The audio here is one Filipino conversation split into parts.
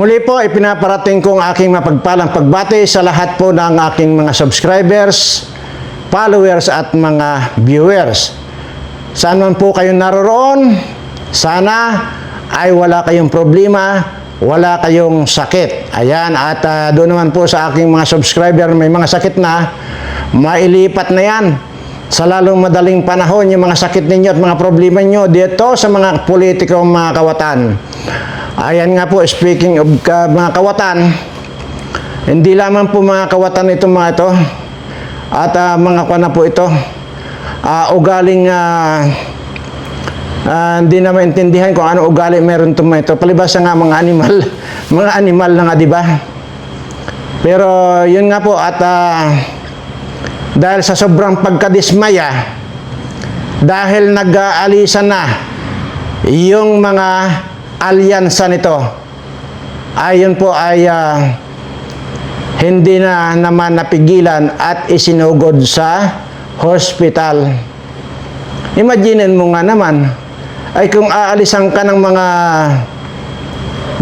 Muli po, ipinaparating ko ang aking mapagpalang pagbati sa lahat po ng aking mga subscribers, followers at mga viewers. Saan man po kayo naroroon, sana ay wala kayong problema, wala kayong sakit. Ayan, at ah, doon naman po sa aking mga subscriber may mga sakit na, mailipat na yan sa lalong madaling panahon yung mga sakit ninyo at mga problema nyo dito sa mga politikong mga kawatan. Ayan nga po, speaking of ka- mga kawatan, hindi lamang po mga kawatan ito mga ito at ah, mga kwa na po ito Ah, ugaling ah, ah, hindi na maintindihan kung ano ugali meron itong mga ito. Palibasa nga mga animal, mga animal na nga, di ba? Pero yun nga po at ah, dahil sa sobrang pagkadismaya, dahil nag-aalisan na yung mga alyansa nito, ayon po ay ah, hindi na naman napigilan at isinugod sa hospital. Imaginin mo nga naman, ay kung aalisan ka ng mga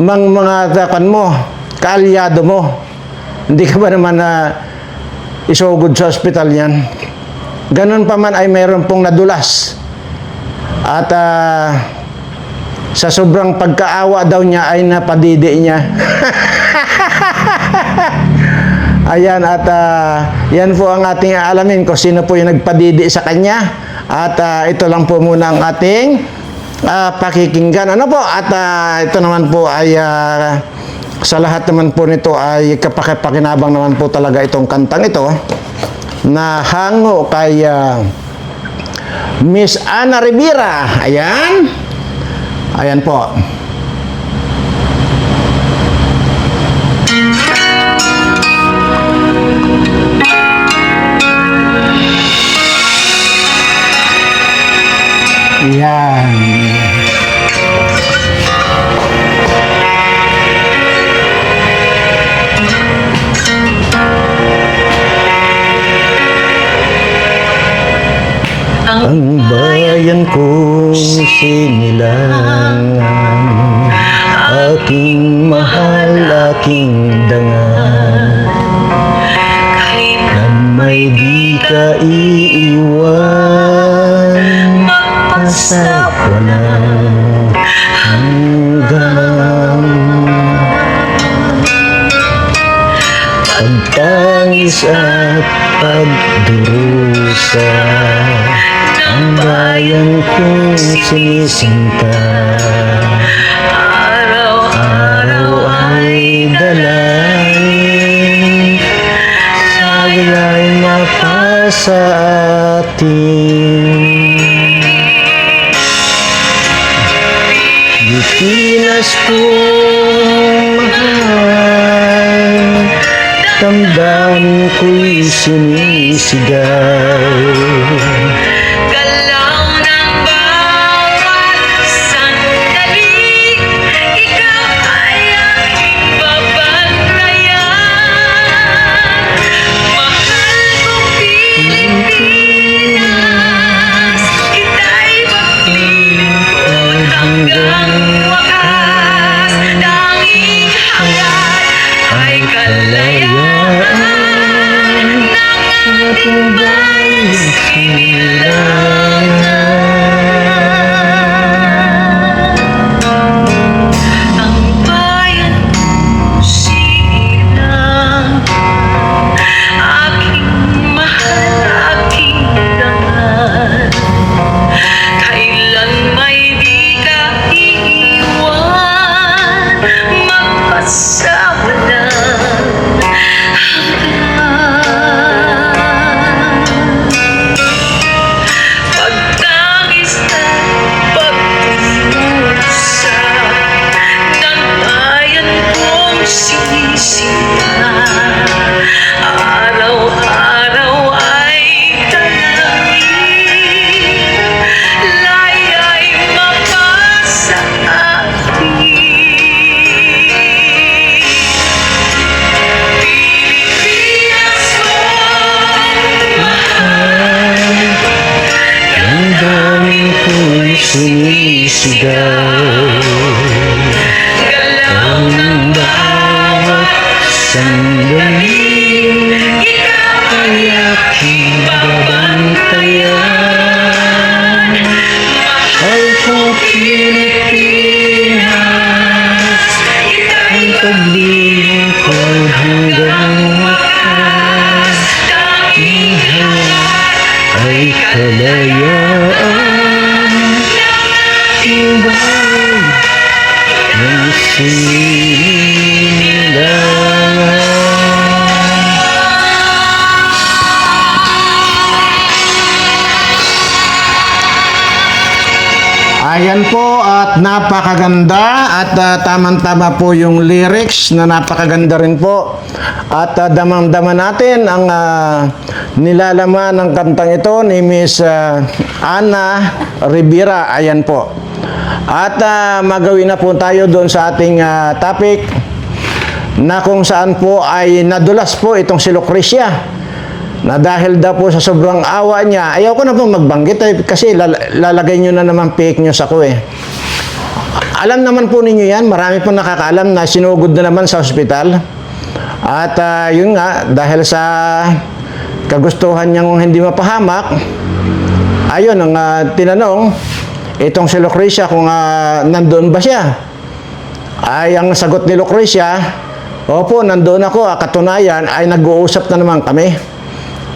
mang mga takan mo, kaalyado mo, hindi ka ba naman na isugod sa hospital yan? Ganun pa man ay mayroon pong nadulas. At ah, sa sobrang pagkaawa daw niya ay napadidi niya. Ayan at ah, yan po ang ating aalamin kung sino po yung nagpadidi sa kanya. At ah, ito lang po muna ang ating ah, pakikinggan. Ano po? At ah, ito naman po ay ah, sa lahat naman po nito ay kapakipakinabang naman po talaga itong kantang ito na hango kay ah, Miss Ana Rivera. Ayan. Ayan po. Yan. Ang bayan kong sinilangan Aking mahal, aking dangan. Na may di ka iiwan. Sa walang hanggan Pagtangis at pagdurusa Ang bayan kong sinisinta. Araw ay dalangin Sa wilay mapasa atin. Pilipinas kong mahal. Damdamin ko'y sinisigaw Shiva. Napakaganda at ah, tamang-tama po yung lyrics na napakaganda rin po. At uh, damang-dama natin ang ah, nilalaman ng kantang ito ni Miss ah, Ana Rivera. Ayan po. At ah, magawin na po tayo doon sa ating ah, topic na kung saan po ay nadulas po itong si Lucrecia na dahil daw po sa sobrang awa niya, ayaw ko na po magbanggit eh, kasi lal- lalagay nyo na naman fake news ako eh. Alam naman po ninyo yan, marami po nakakaalam na sinugod na naman sa ospital. At ah, yun nga, dahil sa kagustuhan niyang hindi mapahamak, ayun ang ah, tinanong, itong si Lucrecia kung ah, nandoon ba siya. Ay, ang sagot ni Lucrecia, Opo, nandoon ako. Katunayan ay nag-uusap na naman kami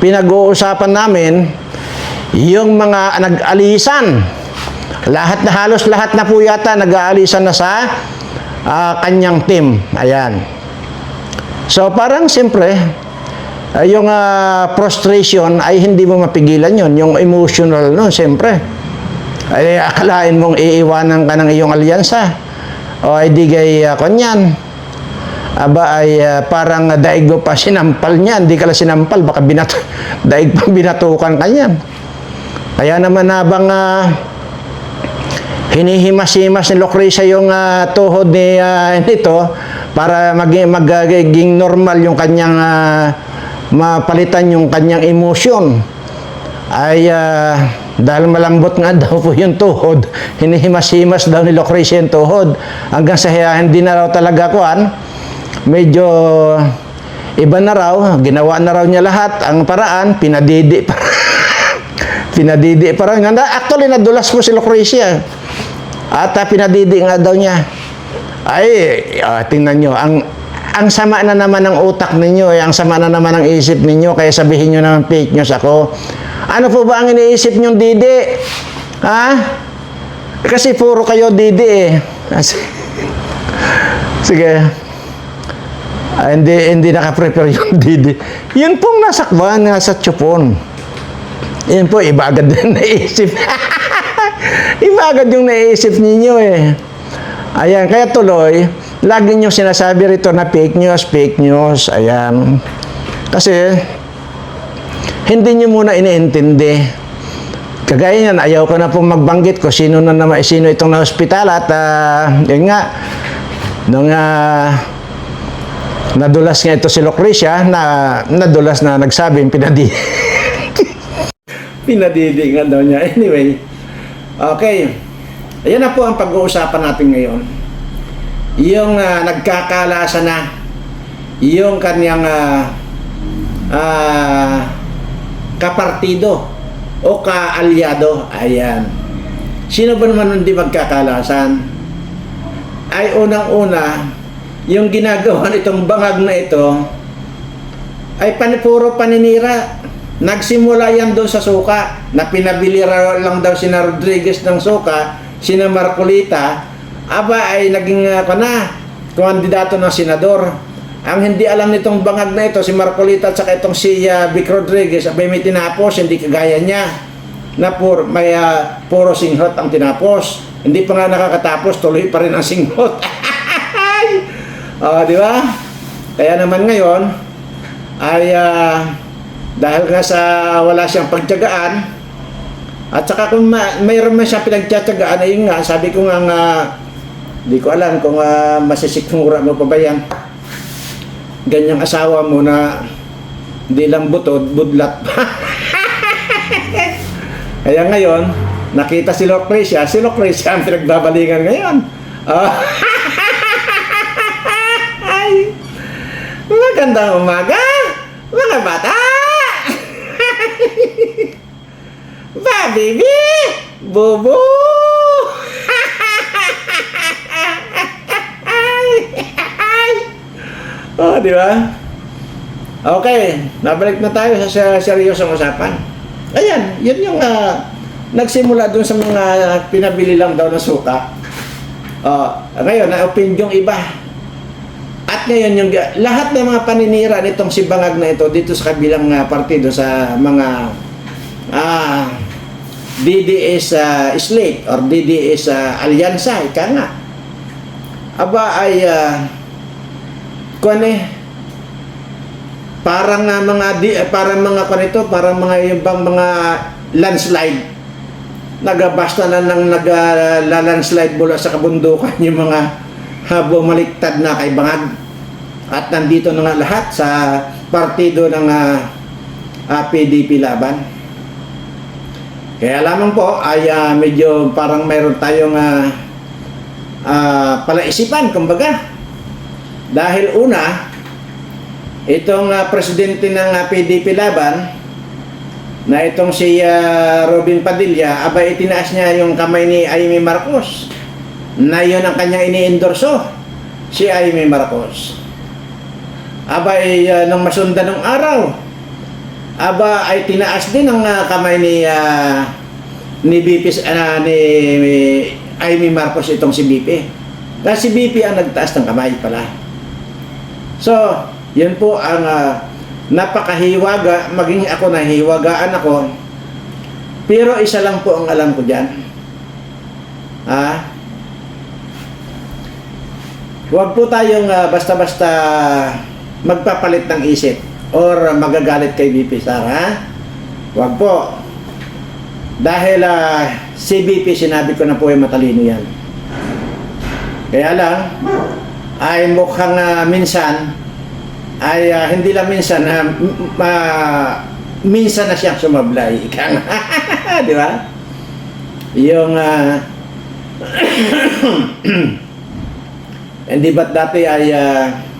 pinag-uusapan namin yung mga nag-alisan. Lahat na halos lahat na po yata nag-aalisan na sa ah, kanyang team. Ayan. So parang siyempre, ah, yung ah, frustration ay hindi mo mapigilan yon Yung emotional no, siyempre. Ay akalain mong iiwanan ka ng iyong alyansa. O ay di gay uh, kanyan aba ay ah, parang daig mo pa sinampal niya. Hindi ka lang sinampal, baka binat daig pa binatukan ka. Kaya naman habang ah, hinihimas-himas ni Lucrecia yung ah, tuhod ni ah, nito para maging, magiging normal yung kanyang ah, mapalitan yung kanyang emosyon ay ah, dahil malambot nga daw po yung tuhod, hinihimas-himas daw ni Lucrecia yung tuhod hanggang sa hindi na raw talaga kuan medyo iba na raw, ginawa na raw niya lahat ang paraan, pinadidi pa pinadidi pa raw. Actually, nadulas po si Lucrecia. At ah, pinadidi nga daw niya. Ay, ah, tingnan nyo, ang ang sama na naman ng utak ninyo, eh, ang sama na naman ng isip ninyo, kaya sabihin nyo naman fake news ako. Ano po ba ang iniisip nyo, Didi? Ha? Kasi puro kayo Didi eh. Sige. Ah, hindi, hindi nakaprepare yung Didi. Yun pong nasakban nga sa tsupon. Yun po, iba agad yung naisip. Iba agad yung naisip ninyo eh. Ayan, kaya tuloy, lagi nyo sinasabi rito na fake news, fake news. Ayan. Kasi, hindi nyo muna iniintindi. Kagaya niyan, ayaw ko na pong magbanggit ko sino na naman, sino itong na-hospital at ah, yun nga, nung ah, nadulas nga ito si Lucrecia na nadulas na nagsabing pinadi pinadidi nga daw niya anyway okay. Ayan na po ang pag-uusapan natin ngayon. Yung ah, nagkakalasa na. Yung kanyang ah, ah, kapartido o kaalyado. Ayan. Sino ba naman hindi magkakalasan? Ay unang-una yung ginagawa nitong bangag na ito ay pan, puro paninira. Nagsimula yan doon sa suka na pinabili lang daw sina Rodriguez ng suka, sina Marcolita, aba ay naging uh, na, kandidato ng senador. Ang hindi alam nitong bangag na ito, si Marcolita at saka itong si uh, Vic Rodriguez, abay may tinapos, hindi kagaya niya na pur, may uh, puro singhot ang tinapos. Hindi pa nga nakakatapos, tuloy pa rin ang singhot. oh, di ba? Kaya naman ngayon, ay ah, dahil nga sa wala siyang pagtyagaan, at saka kung ma- mayroon man siyang pinagtyagaan, ayun nga, sabi ko nga nga, di ko alam kung uh, masisikmura mo pa ba yan. Ganyang asawa mo na hindi lang butod, budlat pa. Kaya ngayon, nakita si Lucrecia, si Lucrecia ang pinagbabalingan ngayon. Ay, magandang umaga, mga bata! ba, baby? Bubu! oh, di ba? Okay, nabalik na tayo sa, seryosong usapan. Ayan, yun yung ah, nagsimula dun sa mga pinabili lang daw ng suka. Uh, ngayon, na-open yung iba. At ngayon, yung, lahat ng mga paninira nitong si Bangag na ito dito sa kabilang ah, partido sa mga ah, DDS uh, slate or DDS uh, alyansa, ika nga. Aba ay uh, kuwan eh, parang uh, mga di, parang mga kuwan ito, parang mga ibang mga landslide. Nagabasta na ng nag-landslide mula sa kabundukan yung mga uh, bumaliktad na kay. At nandito na nga lahat sa partido ng uh, uh, PDP laban. Kaya lamang po ay ah, medyo parang mayroon tayong uh, palaisipan, kumbaga. Dahil una, itong ah, presidente ng ah, PDP laban, na itong si ah, Robin Padilla, aba itinaas niya yung kamay ni Amy Marcos na yun ang kanyang ini-endorso, si Amy Marcos. Aba ay ah, nung masundan ng araw, aba ay tinaas din ang ah, kamay ni ah, ni BP ah, ni Amy Marcos itong si BP. Kasi si BP ang nagtaas ng kamay pala. So, yun po ang ah, napakahiwaga, maging ako nahiwagaan ako. Pero isa lang po ang alam ko diyan. Ah, Huwag po tayong ah, basta-basta magpapalit ng isip or magagalit kay BP Sara. ha? Huwag po. Dahil ah, si BP, sinabi ko na po ay matalino yan. Kaya lang, ay mukhang ah, minsan, ay ah, hindi lang minsan, m- ma- minsan na siyang sumablay. Ika nga. Di ba? Yung, ah, hindi ba't dati ay ah,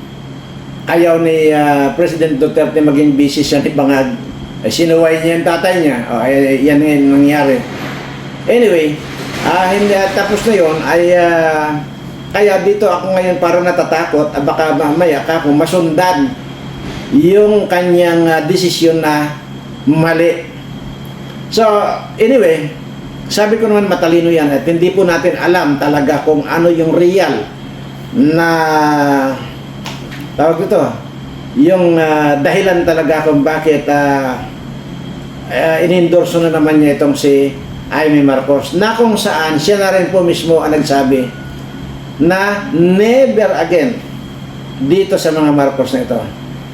ayaw ni ah, President Duterte maging busy siya ni Bangag. Ay, sinuway niya yung tatay niya. O, ay, yan nga yung nangyari. Anyway, ah, hindi, tapos na yon ay ah, kaya dito ako ngayon parang natatakot at baka mamaya ka kung masundan yung kanyang ah, desisyon na mali. So, anyway, sabi ko naman matalino yan at hindi po natin alam talaga kung ano yung real na tawag ito yung ah, dahilan talaga kung bakit uh, inendorso na naman niya itong si Amy Marcos na kung saan siya na rin po mismo ang nagsabi na never again dito sa mga Marcos na ito.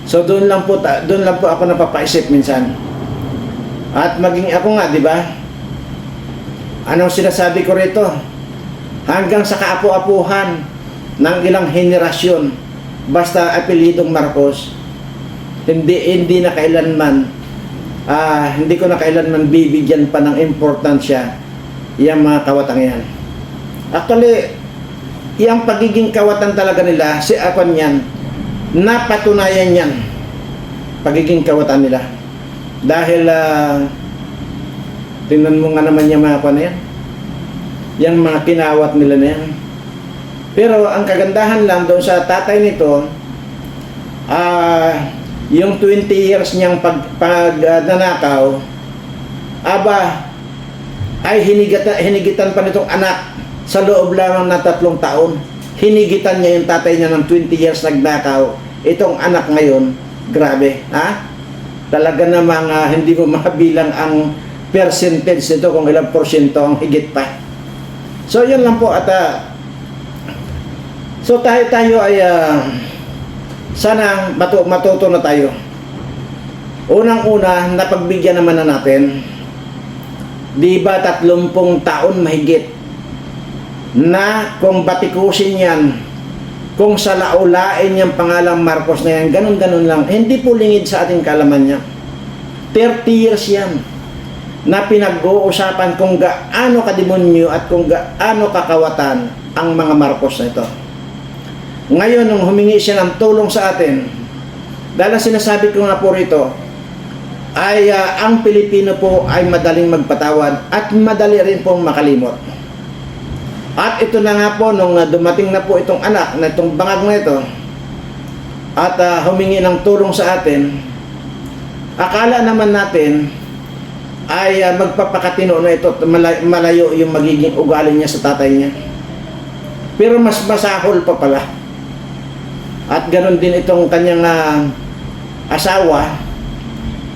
So doon lang po doon lang po ako napapaisip minsan. At maging ako nga, di ba? Anong sinasabi ko rito? Hanggang sa kaapu-apuhan ng ilang henerasyon, basta apelidong Marcos, hindi hindi na kailanman ah, hindi ko na kailanman bibigyan pa ng importansya yung mga kawatang yan. Actually, yung pagiging kawatan talaga nila, si Akon yan, napatunayan yan, pagiging kawatan nila. Dahil, ah, tingnan mo nga naman yung mga kwan na yan, yung mga kinawat nila na yan. Pero ang kagandahan lang doon sa tatay nito, ah, yung 20 years niyang pag, pag ah, nanakaw, aba, ay hinigitan, hinigitan pa nitong anak sa loob lamang ng tatlong taon. Hinigitan niya yung tatay niya ng 20 years nagnakaw. Itong anak ngayon, grabe, ha? Talaga namang ah, hindi mo mabilang ang percentage nito kung ilang porsyento ang higit pa. So, yun lang po at ah, so tayo tayo ay ah, sana matu matuto na tayo. Unang-una, napagbigyan naman na natin, di ba tatlumpong taon mahigit na kung batikusin yan, kung salaulain yung pangalang Marcos na yan, ganun-ganun lang, hindi po lingid sa ating kalaman niya. 30 years yan na pinag-uusapan kung gaano kademonyo at kung gaano kakawatan ang mga Marcos na ito. Ngayon, nung humingi siya ng tulong sa atin, dahil sinasabi ko nga po rito, ay ah, ang Pilipino po ay madaling magpatawad at madali rin pong makalimot. At ito na nga po, nung ah, dumating na po itong anak na itong bangag na ito, at ah, humingi ng tulong sa atin, akala naman natin ay ah, magpapakatino na ito, at malay- malayo yung magiging ugali niya sa tatay niya. Pero mas masahol pa pala. At ganon din itong kanyang ah, asawa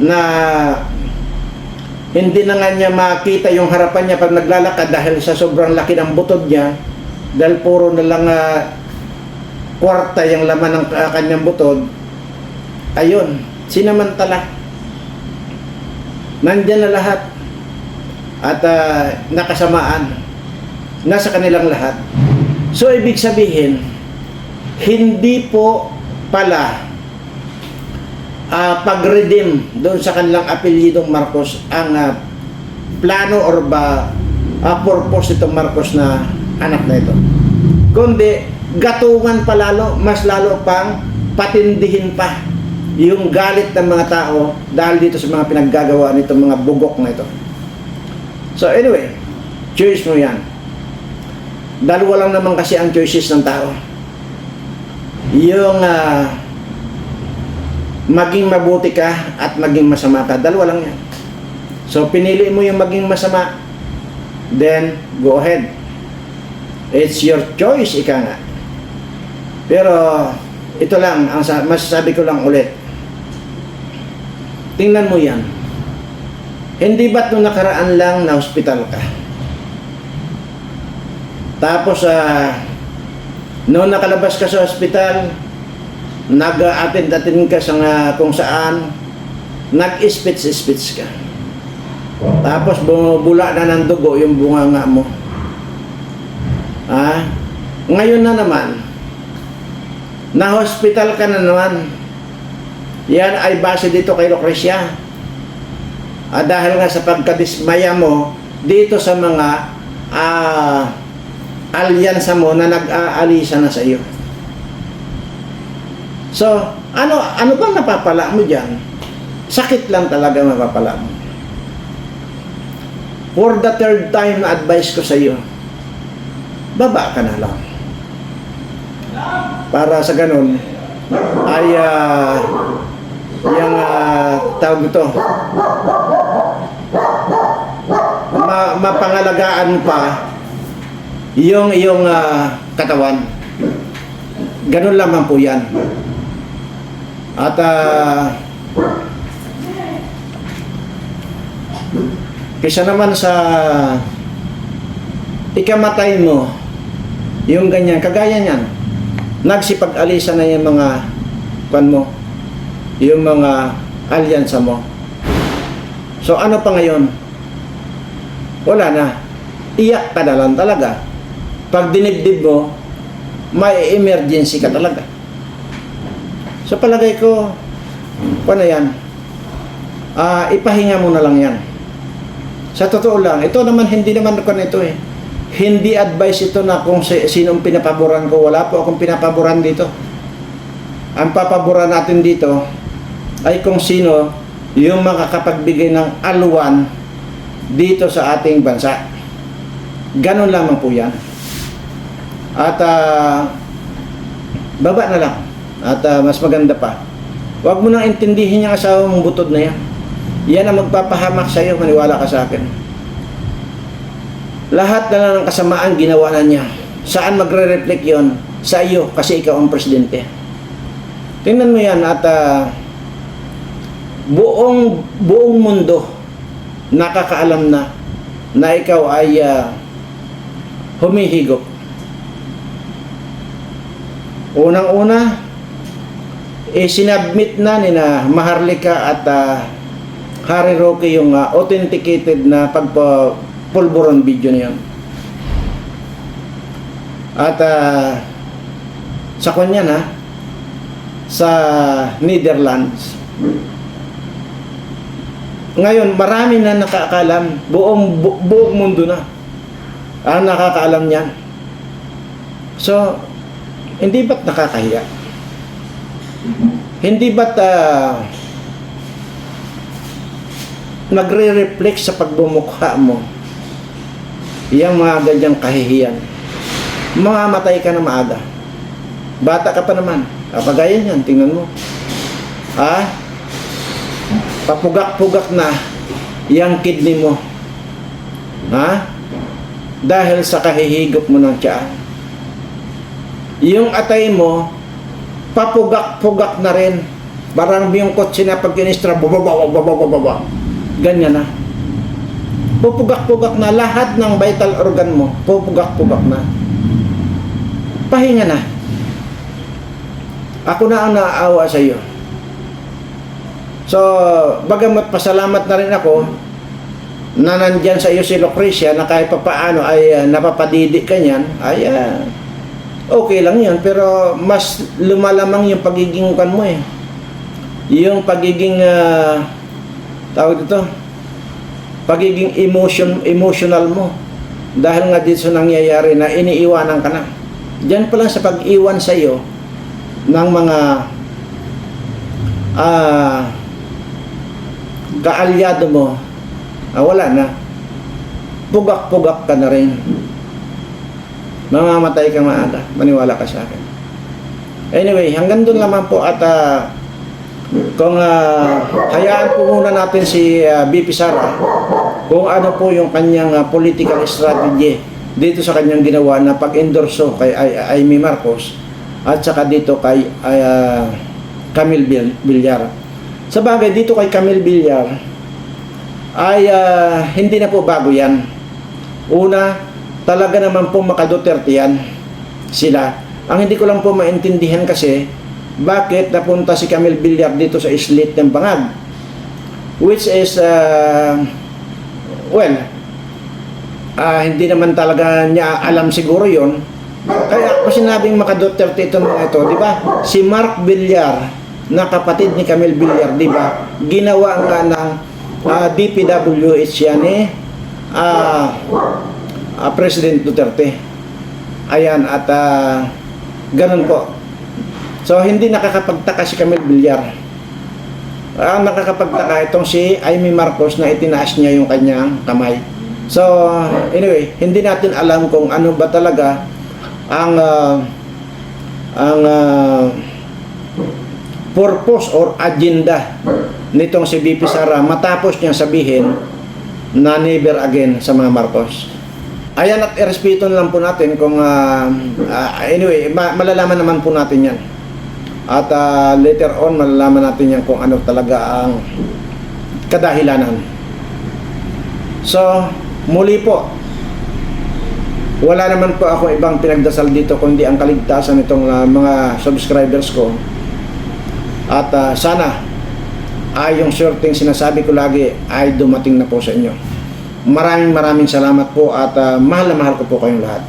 na hindi na nga niya makita yung harapan niya pag naglalakad dahil sa sobrang laki ng butod niya. Dahil puro na lang ah, kwarta yung laman ng ah, kanyang butod. Ayun sinamantala. Nandyan na lahat. At ah, nakasamaan. Nasa kanilang lahat. So ibig sabihin hindi po pala ah, pag-redeem doon sa kanilang apelyidong Marcos ang ah, plano or ba ah, purpose nitong Marcos na anak na ito. Kundi gatungan pa lalo, mas lalo pang patindihin pa yung galit ng mga tao dahil dito sa mga pinaggagawa nitong mga bugok na ito. So anyway, choice mo yan. Dalawa lang naman kasi ang choices ng tao. Yung ah, maging mabuti ka at maging masama ka. Dalawa lang yan. So, pinili mo yung maging masama, then, go ahead. It's your choice, ika nga. Pero, ito lang, ang sa- masasabi ko lang ulit. Tingnan mo yan. Hindi ba't nung nakaraan lang na hospital ka? Tapos, ah, noong nakalabas ka sa hospital, nag-attend-attend ka sa nga kung saan nag-spits-spits ka. Tapos bumubula na ng dugo yung bunganga mo. Ah, ngayon na naman, na-hospital ka na naman. Yan ay base dito kay Lucrecia. Ah, dahil nga sa pagkadismaya mo dito sa mga ah, alyansa mo na nag-aalisa na sa iyo. So, ano ano bang napapala mo diyan? Sakit lang talaga mapapala mo. For the third time na advice ko sa iyo, baba ka na lang. Para sa ganun, ay ah, yung ah, tawag ito, ma mapangalagaan pa yung iyong ah, katawan. Ganun lamang po yan. At ah, kaysa naman sa ikamatay mo yung ganyan, kagaya niyan, nagsipag-alisa na yung mga kwan mo, yung mga alyansa mo. So ano pa ngayon? Wala na. Iyak ka na lang talaga. Pag dinibdib mo, may emergency ka talaga. So palagay ko, paano yan? Ah, ipahinga mo na lang yan. Sa totoo lang, ito naman hindi naman ko nito eh. Hindi advice ito na kung si, sinong pinapaboran ko. Wala po akong pinapaboran dito. Ang papaboran natin dito ay kung sino yung makakapagbigay ng aluwan dito sa ating bansa. Ganon lamang po yan. At ah, baba na lang. At ah, mas maganda pa. Huwag mo nang intindihin yung asawa mong butod na yan. Yan ang magpapahamak sa iyo, maniwala ka sa akin. Lahat na lang ng kasamaan ginawa na niya. Saan magre-reflect yon? Sa iyo, kasi ikaw ang presidente. Tingnan mo yan at ah, buong buong mundo nakakaalam na na ikaw ay ah, humihigop. Unang-una, eh, sinabmit na ni na Maharlika at ah, Harry Roque yung ah, authenticated na pagpapulburon video na yun. At ah, sa kanya na, sa Netherlands. Ngayon, marami na nakakaalam, buong, bu- buong mundo na ang nakakaalam niyan. So, hindi ba't nakakahiya? Hindi ba't ah, nagre-reflect sa pagbumukha mo yung mga ganyang kahihiyan? Mamamatay ka na maaga. Bata ka pa naman. Kapagaya niyan, tingnan mo. Ha? Papugak-pugak na yung kidney mo. Ha? Dahil sa kahihigop mo ng tiyan. Yung atay mo, papugak-pugak na rin. Parang yung kotse na pag kinistra, bababa. Ganyan na. Pupugak-pugak na lahat ng vital organ mo. Pupugak-pugak na. Pahinga na. Ako na ang naaawa sa iyo. So, bagamat pasalamat na rin ako na nandyan sa iyo si Lucrecia na kahit papaano ay ah, napapadidi ka niyan, ay ah, okay lang yun. Pero mas lumalamang yung pagiging kan mo eh. Yung pagiging, ah, tawag dito, pagiging emotion, emotional mo. Dahil nga dito nangyayari na iniiwanan ka na. Diyan pa lang sa pag-iwan sa iyo ng mga ah kaalyado mo, ah, wala na. Pugak-pugak ka na rin. Mamamatay ka maaga. Maniwala ka sa akin. Anyway, hanggang doon lamang po at ah, kung ah, hayaan po muna natin si ah, BP Sara kung ano po yung kanyang ah, political strategy dito sa kanyang ginawa na pag-endorso kay Ay- Ay- Amy Marcos at saka dito kay ay, ah, Camille Villar. Sa bagay, dito kay Camille Villar ay ah, hindi na po bago yan. Una, talaga naman po makaduterte yan sila. Ang hindi ko lang po maintindihan kasi bakit napunta si Camille Villar dito sa islit ng Bangag? Which is ah, well ah, hindi naman talaga niya alam siguro yon kaya ako sinabing makaduterte itong mga ito di ba? Si Mark Villar na kapatid ni Camille Villar di ba? Ginawa nga ng ah, DPWH yan eh. Ah, ah, President Duterte ayan at ah, ganun po So, hindi nakakapagtaka si Camille Villar. Ang nakakapagtaka itong si Amy Marcos na itinaas niya yung kanyang kamay. So, anyway, hindi natin alam kung ano ba talaga ang ah, ang ah, purpose or agenda nitong si BP Sara matapos niyang sabihin na never again sa mga Marcos. Ayan at irespeto na lang po natin kung ah, ah, anyway, ma- malalaman naman po natin yan. At ah, later on, malalaman natin yan kung ano talaga ang kadahilanan. So, muli po, wala naman po ako ibang pinagdasal dito kundi ang kaligtasan nitong ah, mga subscribers ko. At ah, sana ay yung sorting sinasabi ko lagi ay dumating na po sa inyo. Maraming maraming salamat po at ah, mahal na mahal ko po kayong lahat.